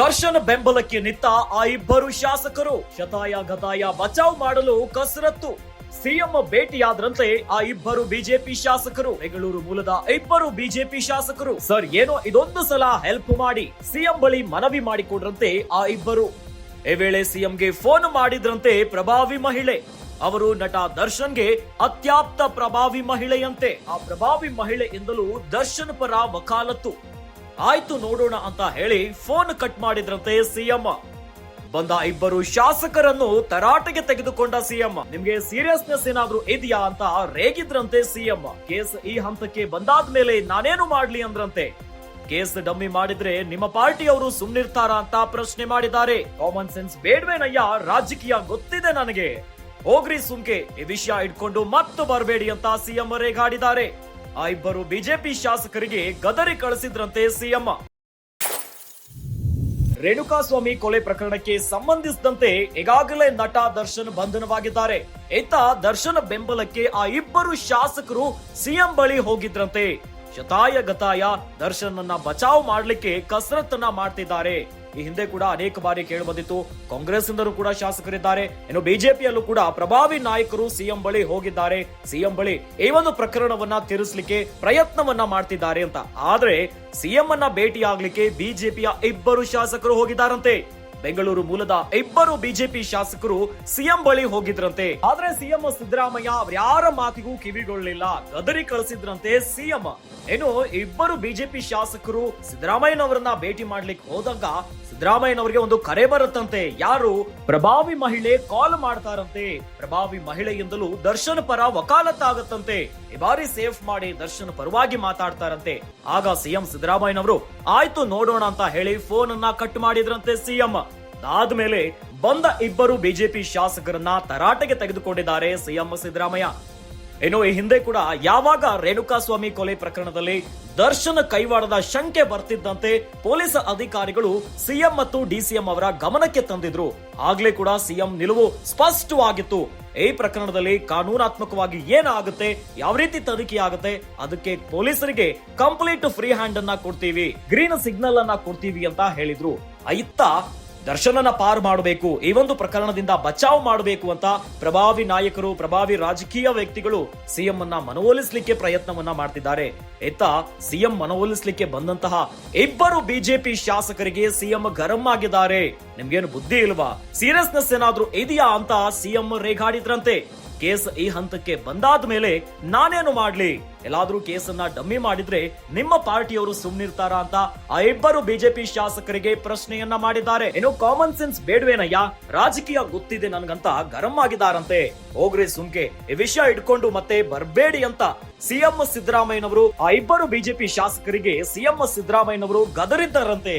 ದರ್ಶನ್ ಬೆಂಬಲಕ್ಕೆ ನಿಂತ ಆ ಇಬ್ಬರು ಶಾಸಕರು ಶತಾಯ ಗತಾಯ ಬಚಾವ್ ಮಾಡಲು ಕಸರತ್ತು. ಸಿಎಂ ಭೇಟಿಯಾದ್ರಂತೆ ಆ ಇಬ್ಬರು ಬಿಜೆಪಿ ಶಾಸಕರು, ಬೆಂಗಳೂರು ಮೂಲದ ಇಬ್ಬರು ಬಿಜೆಪಿ ಶಾಸಕರು, ಸರ್, ಏನೋ ಇದೊಂದು ಸಲ ಹೆಲ್ಪ್ ಮಾಡಿ, ಸಿಎಂ ಬಳಿ ಮನವಿ ಮಾಡಿಕೊಡ್ರಂತೆ ಆ ಇಬ್ಬರು. ಈ ವೇಳೆ ಸಿಎಂಗೆ ಫೋನ್ ಮಾಡಿದ್ರಂತೆ ಪ್ರಭಾವಿ ಮಹಿಳೆ. ಅವರು ನಟ ದರ್ಶನ್ಗೆ ಅತ್ಯಾಪ್ತ ಪ್ರಭಾವಿ ಮಹಿಳೆಯಂತೆ. ಆ ಪ್ರಭಾವಿ ಮಹಿಳೆಯಿಂದಲೂ ದರ್ಶನ್ ಪರ ವಕಾಲತ್ತು. ಆಯ್ತು ನೋಡೋಣ ಅಂತ ಹೇಳಿ ಫೋನ್ ಕಟ್ ಮಾಡಿದ್ರಂತೆ ಸಿಎಂ ಬಂದ ಇಬ್ಬರು ಶಾಸಕರನ್ನು ತರಾಟೆಗೆ ತೆಗೆದುಕೊಂಡ ಸಿಎಂ ನಿಮ್ಗೆ ಸೀರಿಯಸ್ನೆಸ್ ಏನಾದ್ರೂ ಇದೆಯಾ ಅಂತ ರೇಗಿದ್ರಂತೆ ಸಿಎಂ ಕೇಸ್ ಈ ಹಂತಕ್ಕೆ ಬಂದಾದ ಮೇಲೆ ನಾನೇನು ಮಾಡ್ಲಿ ಅಂದ್ರಂತೆ. ಕೇಸ್ ಡಮ್ಮಿ ಮಾಡಿದ್ರೆ ನಿಮ್ಮ ಪಾರ್ಟಿಯವರು ಸುಮ್ನಿರ್ತಾರ ಅಂತ ಪ್ರಶ್ನೆ ಮಾಡಿದ್ದಾರೆ. ಕಾಮನ್ ಸೆನ್ಸ್ ಬೇಡ್ವೇನಯ್ಯ? ರಾಜಕೀಯ ಗೊತ್ತಿದೆ ನನಗೆ. ಹೋಗ್ರಿ ಸುಮ್ಕೆ, ಈ ವಿಷಯ ಇಟ್ಕೊಂಡು ಮತ್ತೆ ಬರಬೇಡಿ ಅಂತ ಸಿಎಂ ರೇಗಾಡಿದ್ದಾರೆ ಆ ಇಬ್ಬರು ಬಿಜೆಪಿ ಶಾಸಕರಿಗೆ ಗದರಿ ಕಳಿಸಿದ್ರಂತೆ ಸಿಎಂ. ರೇಣುಕಾಸ್ವಾಮಿ ಕೊಲೆ ಪ್ರಕರಣಕ್ಕೆ ಸಂಬಂಧಿಸಿದಂತೆ ಈಗಾಗಲೇ ನಟ ದರ್ಶನ್ ಬಂಧನವಾಗಿದ್ದಾರೆ. ಇತ್ತ ದರ್ಶನ್ ಬೆಂಬಲಕ್ಕೆ ಆ ಇಬ್ಬರು ಶಾಸಕರು ಸಿಎಂ ಬಳಿ ಹೋಗಿದ್ರಂತೆ. ಶತಾಯ ಗತಾಯ ದರ್ಶನ್ ಬಚಾವ್ ಮಾಡ್ಲಿಕ್ಕೆ ಕಸರತ್ತನ್ನ ಮಾಡ್ತಿದ್ದಾರೆ. ಈ ಹಿಂದೆ ಕೂಡ ಅನೇಕ ಬಾರಿ ಕೇಳಿ ಬಂದಿತ್ತು. ಕಾಂಗ್ರೆಸ್ ಇಂದಲೂ ಕೂಡ ಶಾಸಕರಿದ್ದಾರೆ. ಇನ್ನು ಬಿಜೆಪಿಯಲ್ಲೂ ಕೂಡ ಪ್ರಭಾವಿ ನಾಯಕರು ಸಿಎಂ ಬಳಿ ಹೋಗಿದ್ದಾರೆ. ಸಿಎಂ ಬಳಿ ಈ ಒಂದು ಪ್ರಕರಣವನ್ನ ತೀರಿಸಲಿಕ್ಕೆ ಪ್ರಯತ್ನವನ್ನ ಮಾಡ್ತಿದ್ದಾರೆ ಅಂತ. ಆದ್ರೆ ಸಿಎಂ ಅನ್ನ ಭೇಟಿ ಆಗ್ಲಿಕ್ಕೆ ಬಿಜೆಪಿಯ ಇಬ್ಬರು ಶಾಸಕರು ಹೋಗಿದ್ದಾರಂತೆ. ಬೆಂಗಳೂರು ಮೂಲದ ಇಬ್ಬರು ಬಿಜೆಪಿ ಶಾಸಕರು ಸಿಎಂ ಬಳಿ ಹೋಗಿದ್ರಂತೆ. ಆದ್ರೆ ಸಿಎಂ ಸಿದ್ದರಾಮಯ್ಯ ಯಾರ ಮಾತಿಗೂ ಕಿವಿಗೊಳ್ಳಲಿಲ್ಲ. ಗದರಿ ಕಳಿಸಿದ್ರಂತೆ ಸಿಎಂ. ಏನು, ಇಬ್ಬರು ಬಿಜೆಪಿ ಶಾಸಕರು ಸಿದ್ದರಾಮಯ್ಯನವರನ್ನ ಭೇಟಿ ಮಾಡ್ಲಿಕ್ಕೆ ಹೋದಾಗ ಸಿದ್ದರಾಮಯ್ಯನವರಿಗೆ ಒಂದು ಕರೆ ಬರುತ್ತಂತೆ. ಯಾರು? ಪ್ರಭಾವಿ ಮಹಿಳೆ ಕಾಲ್ ಮಾಡ್ತಾರಂತೆ. ಪ್ರಭಾವಿ ಮಹಿಳೆಯಿಂದಲೂ ದರ್ಶನ್ ಪರ ವಕಾಲತ್ತಾಗತ್ತಂತೆ ಈ ಬಾರಿ ಸೇಫ್ ಮಾಡಿ ದರ್ಶನ್ ಪರವಾಗಿ ಮಾತಾಡ್ತಾರಂತೆ. ಆಗ ಸಿಎಂ ಸಿದ್ದರಾಮಯ್ಯನವರು, ಆಯ್ತು ನೋಡೋಣ ಅಂತ ಹೇಳಿ ಫೋನ್ ಅನ್ನ ಕಟ್ ಮಾಡಿದ್ರಂತೆ ಸಿಎಂ. ಅದಾದ್ಮೇಲೆ ಬಂದ ಇಬ್ಬರು ಬಿಜೆಪಿ ಶಾಸಕರನ್ನ ತರಾಟೆಗೆ ತೆಗೆದುಕೊಂಡಿದ್ದಾರೆ ಸಿಎಂ ಸಿದ್ದರಾಮಯ್ಯ. ಇನ್ನು ಈ ಹಿಂದೆ ಕೂಡ ಯಾವಾಗ ರೇಣುಕಾಸ್ವಾಮಿ ಕೊಲೆ ಪ್ರಕರಣದಲ್ಲಿ ದರ್ಶನ್ ಕೈವಾಡದ ಶಂಕೆ ಬರ್ತಿದ್ದಂತೆ ಪೊಲೀಸ್ ಅಧಿಕಾರಿಗಳು ಸಿಎಂ ಮತ್ತು ಡಿಸಿಎಂ ಅವರ ಗಮನಕ್ಕೆ ತಂದಿದ್ರು. ಆಗ್ಲೇ ಕೂಡ ಸಿಎಂ ನಿಲುವು ಸ್ಪಷ್ಟವಾಗಿತ್ತು. ಈ ಪ್ರಕರಣದಲ್ಲಿ ಕಾನೂನಾತ್ಮಕವಾಗಿ ಏನಾಗುತ್ತೆ, ಯಾವ ರೀತಿ ತನಿಖೆ ಆಗುತ್ತೆ ಅದಕ್ಕೆ ಪೊಲೀಸರಿಗೆ ಕಂಪ್ಲೀಟ್ ಫ್ರೀ ಹ್ಯಾಂಡ್ ಅನ್ನ ಕೊಡ್ತೀವಿ, ಗ್ರೀನ್ ಸಿಗ್ನಲ್ ಅನ್ನ ಕೊಡ್ತೀವಿ ಅಂತ ಹೇಳಿದ್ರು. ಇತ್ತ ದರ್ಶನನ ಪಾರು ಮಾಡಬೇಕು, ಈ ಒಂದು ಪ್ರಕರಣದಿಂದ ಬಚಾವ್ ಮಾಡಬೇಕು ಅಂತ ಪ್ರಭಾವಿ ನಾಯಕರು, ಪ್ರಭಾವಿ ರಾಜಕೀಯ ವ್ಯಕ್ತಿಗಳು ಸಿಎಂ ಅನ್ನ ಮನವೊಲಿಸಲಿಕ್ಕೆ ಪ್ರಯತ್ನವನ್ನ ಮಾಡ್ತಿದ್ದಾರೆ. ಇತ್ತ ಸಿಎಂ ಮನವೊಲಿಸಲಿಕ್ಕೆ ಬಂದಂತಹ ಇಬ್ಬರು ಬಿಜೆಪಿ ಶಾಸಕರಿಗೆ ಸಿಎಂ ಗರಂ ಆಗಿದ್ದಾರೆ. ನಿಮ್ಗೇನು ಬುದ್ಧಿ ಇಲ್ವಾ? ಸೀರಿಯಸ್ನೆಸ್ ಏನಾದ್ರೂ ಇದೆಯಾ ಅಂತ ಸಿಎಂ ರೇಗಾಡಿದ್ರಂತೆ ಕೇಸ್ ಈ ಹಂತಕ್ಕೆ ಬಂದಾದ ಮೇಲೆ ನಾನೇನು ಮಾಡ್ಲಿ? ಎಲ್ಲಾದ್ರೂ ಕೇಸನ್ನ ಡಮ್ಮಿ ಮಾಡಿದ್ರೆ ನಿಮ್ಮ ಪಾರ್ಟಿಯವರು ಸುಮ್ನಿರ್ತಾರ ಅಂತ ಆ ಇಬ್ಬರು ಬಿಜೆಪಿ ಶಾಸಕರಿಗೆ ಪ್ರಶ್ನೆಯನ್ನ ಮಾಡಿದ್ದಾರೆ. ಏನು ಕಾಮನ್ ಸೆನ್ಸ್ ಬೇಡವೇನಯ್ಯ? ರಾಜಕೀಯ ಗೊತ್ತಿದೆ ನನ್ಗಂತ ಗರಂ ಆಗಿದಾರಂತೆ ಹೋಗ್ರಿ ಸುಮ್ಕೆ. ಈ ವಿಷಯ ಇಟ್ಕೊಂಡು ಮತ್ತೆ ಬರ್ಬೇಡಿ ಅಂತ ಸಿಎಂ ಸಿದ್ದರಾಮಯ್ಯನವರು ಆ ಇಬ್ಬರು ಬಿಜೆಪಿ ಶಾಸಕರಿಗೆ ಸಿಎಂ ಸಿದ್ದರಾಮಯ್ಯನವರು ಗದರಿದ್ದಾರಂತೆ.